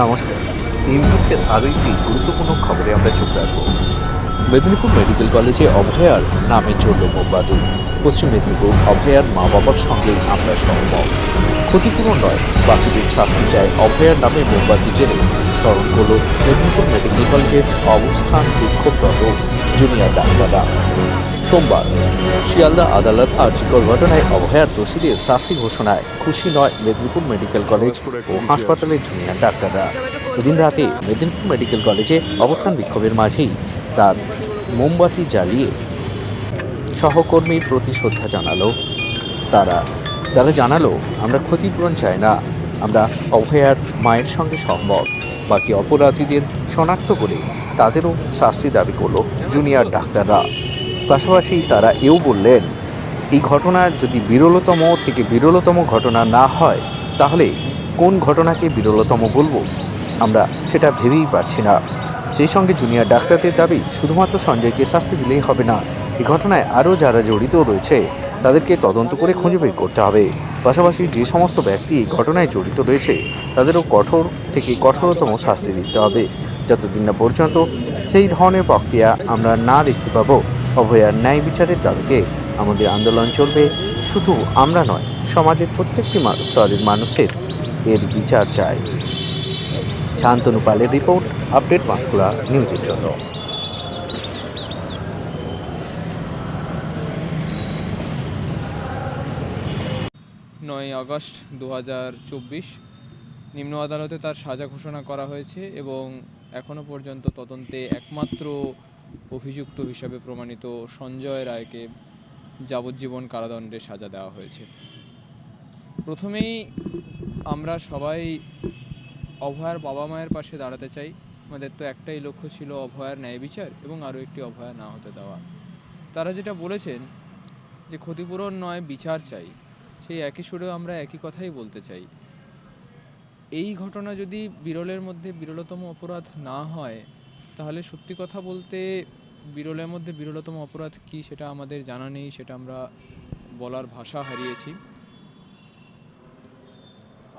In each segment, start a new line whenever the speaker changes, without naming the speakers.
নমস্কার। এই মুহূর্তে আরও একটি গুরুত্বপূর্ণ খবরে আমরা চোখ রাখব। মেদিনীপুর মেডিকেল কলেজে অভয়ার নামে চলল মোমবাতি। পশ্চিম মেদিনীপুর অভয়ার মা বাবার সঙ্গে আমরা সহমত। ক্ষতিপূরণ নয়, বাকিদের শাস্তি চায় অভয়ার নামে মোমবাতি জেনে স্মরণ করল মেদিনীপুর মেডিকেল কলেজের অবস্থান বিক্ষোভরত জুনিয়র ডাক্তাররা। সোমবার। শিয়ালদা আদালত আর্জিকর ঘটনায় অভয়ার দোষীদের শাস্তি ঘোষণায় খুশি নয় মেদিনীপুর মেডিকেল কলেজ ও হাসপাতালের জুনিয়র ডাক্তাররা। এদিন রাতে মেদিনীপুর মেডিকেল কলেজে অবস্থান বিক্ষোভের মাঝেই তার মোমবাতি জ্বালিয়ে সহকর্মীর প্রতি শ্রদ্ধা জানালো তারা। তারা জানালো, আমরা ক্ষতিপূরণ চাই না, আমরা অভয়ার মায়ের সঙ্গে সম্ভব। বাকি অপরাধীদের শনাক্ত করে তাদেরও শাস্তি দাবি করল জুনিয়র ডাক্তাররা। পাশাপাশি তারা এও বললেন, এই ঘটনার যদি বিরলতম থেকে বিরলতম ঘটনা না হয়, তাহলে কোন ঘটনাকে বিরলতম বলব? আমরা সেটা ভেবেই পারছি না। সেই সঙ্গে জুনিয়র ডাক্তারদের দাবি, শুধুমাত্র সঞ্জয়কে শাস্তি দিলেই হবে না এই ঘটনায় আরও যারা জড়িত রয়েছে, তাদেরকে তদন্ত করে খুঁজে বের করতে হবে। পাশাপাশি যে সমস্ত ব্যক্তি এই ঘটনায় জড়িত রয়েছে, তাদেরও কঠোর থেকে কঠোরতম শাস্তি দিতে হবে। যতদিন না পর্যন্ত সেই ধরনের প্রক্রিয়া আমরা না দেখতে পাবো অভয়ার ন্যায় বিচারের দাবিতে আমাদের আন্দোলন চলবে। শুধু আমরা নয়, সমাজের প্রত্যেকটি স্তরের মানুষের এর বিচার চাই। শান্তনু পালের রিপোর্ট, আপডেট পাঁশকুড়া নিউজের জন্য।
নয় আগস্ট দু নিম্ন আদালতে তার সাজা ঘোষণা করা হয়েছে এবং এখনও পর্যন্ত তদন্তে একমাত্র অভিযুক্ত হিসাবে প্রমাণিত সঞ্জয় রায়কে যাবজ্জীবন কারাদণ্ডের সাজা দেওয়া হয়েছে। প্রথমেই আমরা সবাই অভয়ার বাবা মায়ের পাশে দাঁড়াতে চাই। আমাদের তো একটাই লক্ষ্য ছিল অভয়ার ন্যায় বিচার এবং আরও একটি অভয়া না হতে দেওয়া। তারা যেটা বলেছেন যে ক্ষতিপূরণ নয়, বিচার চাই। সেই একই সুরেও আমরা একই কথাই বলতে চাই। এই ঘটনা যদি বিরলের মধ্যে বিরলতম অপরাধ না হয় তাহলে সত্যি কথা বলতে বিরলের মধ্যে বিরলতম অপরাধ কি সেটা আমাদের জানা নেই, সেটা আমরা বলার ভাষা হারিয়েছি।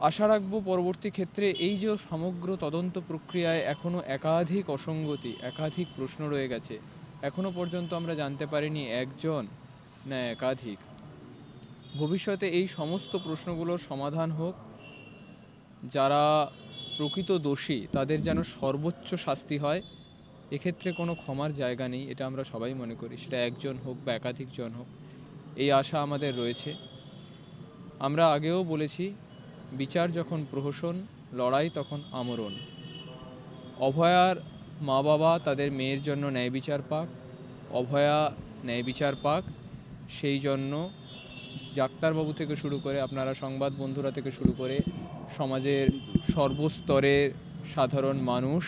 আশা রাখব পরবর্তী ক্ষেত্রে এই যে সমগ্র তদন্ত প্রক্রিয়ায় এখনও একাধিক অসঙ্গতি, একাধিক প্রশ্ন রয়ে গেছে। এখনও পর্যন্ত আমরা জানতে পারিনি একজন, না একাধিক। ভবিষ্যতে এই সমস্ত প্রশ্নগুলোর সমাধান হোক, যারা প্রকৃত দোষী তাদের যেন সর্বোচ্চ শাস্তি হয়। এক্ষেত্রে কোনো ক্ষমার জায়গা নেই, এটা আমরা সবাই মনে করি। সেটা একজন হোক বা একাধিকজন হোক, এই আশা আমাদের রয়েছে। আমরা আগেও বলেছি, বিচার যখন প্রহসন, লড়াই তখন আমরণ। অভয়ার মা বাবা তাদের মেয়ের জন্য ন্যায় বিচার পাক, অভয়া ন্যায় বিচার পাক, সেই জন্য ডাক্তারবাবু থেকে শুরু করে, আপনারা সংবাদ বন্ধুরা থেকে শুরু করে, সমাজের সর্বস্তরের সাধারণ মানুষ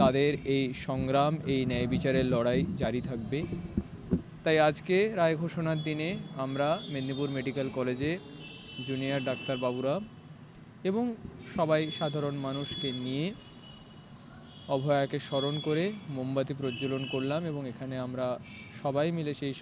তাদের এই সংগ্রাম, এই ন্যায় বিচারের লড়াই জারি থাকবে। তাই আজকে রায় ঘোষণার দিনে আমরা মেদিনীপুর মেডিকেল কলেজে জুনিয়র ডাক্তারবাবুরা এবং সবাই সাধারণ মানুষকে নিয়ে অভয়াকে স্মরণ করে মোমবাতি প্রজ্বলন করলাম এবং এখানে আমরা সবাই মিলে সেই